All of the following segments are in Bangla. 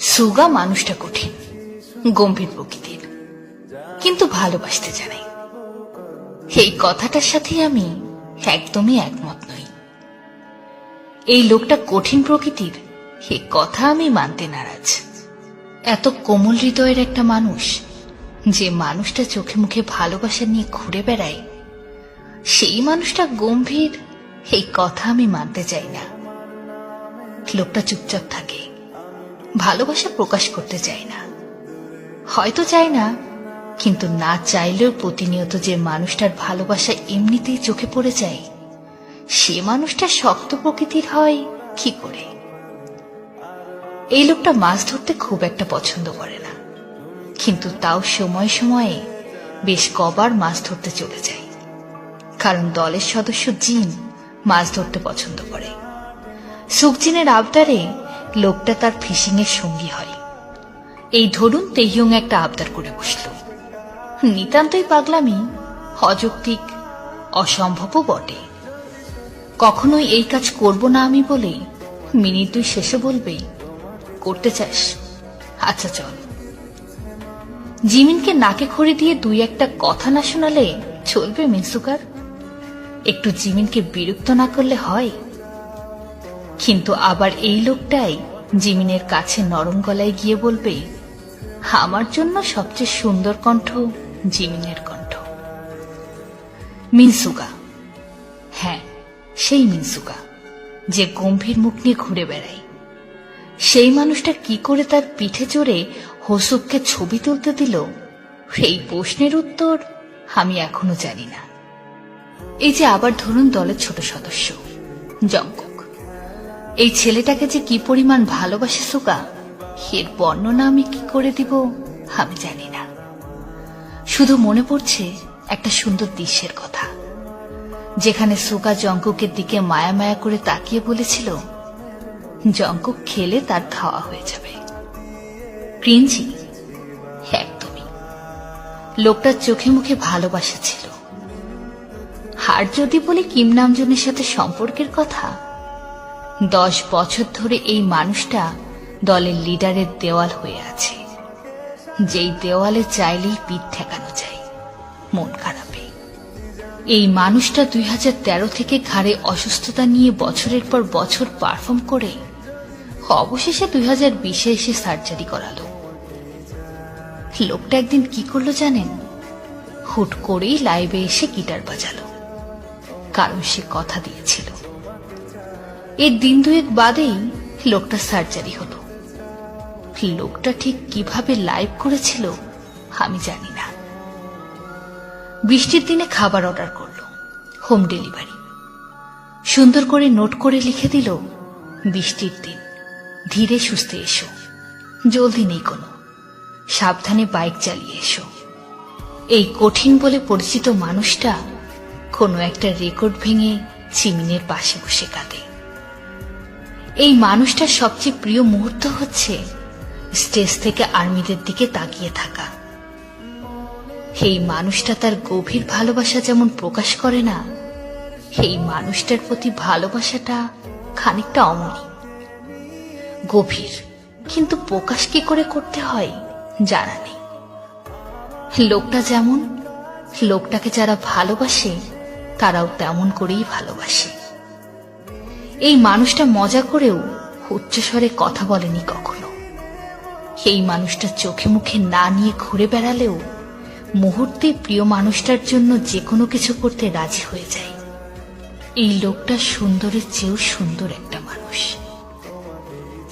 সুগা মানুষটা কঠিন, গম্ভীর প্রকৃতির, কিন্তু ভালোবাসতে জানাই এই কথাটার সাথে আমি একদমই একমত নই। এই লোকটা কঠিন প্রকৃতির, এ কথা আমি মানতে নারাজ। এত কোমল হৃদয়ের একটা মানুষ, যে মানুষটা চোখে মুখে ভালোবাসা নিয়ে ঘুরে বেড়ায়, সেই মানুষটা গম্ভীর, এই কথা আমি মানতে চাই না। লোকটা চুপচাপ থাকে। ভালোবাসা প্রকাশ করতে চায় না। হয়তো চায় না, কিন্তু না চাইলেও প্রতিনিয়ত যে মানুষটার ভালোবাসা এমনিতেই চোখে পড়ে যায়, সে মানুষটা শক্ত প্রকৃতির হয় কি করে? এই লোকটা মাছ ধরতে খুব একটা পছন্দ করে না, কিন্তু তাও সময় সময়ে বেশ কবার মাছ ধরতে চলে যায়। কারণ দলের সদস্য জিন মাছ ধরতে পছন্দ করে। সুকজিনের আবদারে লোকটা তার ফিশিং এর সঙ্গী হয়। এই ধরুন তেহিয়ং একটা আবদার করে বসল। নিতান্তই পাগলামি অযৌক্তিক, অসম্ভবও বটে। কখনোই এই কাজ করব না আমি বলে মিনিট দুই শেষে বলবে, করতে চাস? আচ্ছা চল। জিমিনকে নাকে খড়ি দিয়ে দুই একটা কথা না শোনালে চলবে মিনসুকার? একটু জিমিনকে বিরক্ত না করলে হয়? কিন্তু আবার এই লোকটাই জিমিনের কাছে নরম গলায় গিয়ে বলবে, আমার জন্য সবচেয়ে সুন্দর কণ্ঠ জিমিনের কণ্ঠ। মিনসুকা। হ্যাঁ সেই মিনসুকা, যে গম্ভীর মুখ নিয়ে ঘুরে বেড়ায়। সেই মানুষটা কি করে তার পিঠে চড়ে হোসুককে ছবি তুলতে দিল, সেই প্রশ্নের উত্তর আমি এখনও জানি না। এই যে আবার ধরুন দলের ছোট সদস্য জঙ্কক এই ছেলেটাকে যে কি পরিমাণ ভালোবাসে, সুকা, এর বর্ণনা আমি কি করে দিব আমি জানি না। শুধু মনে পড়ছে একটা সুন্দর দৃশ্যের কথা, যেখানে সুকা জঙ্কুকের দিকে মায়া মায়া করে তাকিয়ে বলেছিল, জঙ্কুক খেলে তার খাওয়া হয়ে যাবে। ক্রিঞ্জি একদমই। লোকটার চোখে মুখে ভালোবাসা ছিল। আর যদি বলি কিম নামজনের সাথে সম্পর্কের কথা দশ বছর ধরে এই মানুষটা দলের লিডারের দেওয়াল হয়ে আছে। যেই দেওয়ালে চাইলেই পিঠ ঠেকানো যায়। মন খারাপে। এই মানুষটা দুই হাজার তেরো থেকে ঘাড়ে অসুস্থতা নিয়ে বছরের পর বছর পারফর্ম করে, অবশেষে দুই হাজার বিশে এসে সার্জারি করালো। লোকটা একদিন কি করল জানেন? হুট করেই লাইভে এসে গিটার বাজালো। কারণ সে কথা দিয়েছিল। এর দিন দুয়েক বাদেই লোকটা সার্জারি হলো। লোকটা ঠিক কীভাবে লাইভ করেছিল, আমি জানি না। বৃষ্টির দিনে খাবার অর্ডার করল, হোম ডেলিভারি। সুন্দর করে নোট করে লিখে দিল, বৃষ্টির দিন, ধীরে সুস্থে এসো, জলদি নেই কোনো, সাবধানে বাইক চালিয়ে এসো। এই কঠিন বলে পরিচিত মানুষটা কোনো একটা রেকর্ড ভেঙে চিমিনের পাশে বসে কাঁদে। এই মানুষটার সবচেয়ে প্রিয় মুহূর্ত হচ্ছে স্টেজ থেকে আর্মিদের দিকে তাকিয়ে থাকা। এই মানুষটা তার গভীর ভালোবাসা যেমন প্রকাশ করে না, এই মানুষটার প্রতি ভালোবাসাটা খানিকটা অমনি। গভীর, কিন্তু প্রকাশ কি করে করতে হয় জানা নেই। লোকটা যেমন, লোকটাকে যারা ভালোবাসে, তারাও তেমন করেই ভালোবাসে। এই মানুষটা মজা করেও উচ্চস্বরে কথা বলেনি কখনো। এই মানুষটা চোখে মুখে না নিয়ে ঘুরে বেড়ালেও মুহূর্তে প্রিয় মানুষটার জন্য যে কোনো কিছু করতে রাজি হয়ে যায়। এই লোকটা সুন্দরের চেয়েও সুন্দর একটা মানুষ।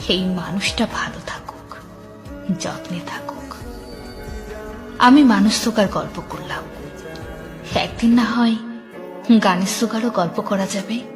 এই মানুষটা ভালো থাকুক, যত্নে থাকুক। আমি মানুষ তোকার গল্প করলাম। একদিন না হয় গানের সুগারও গল্প করা যাবে।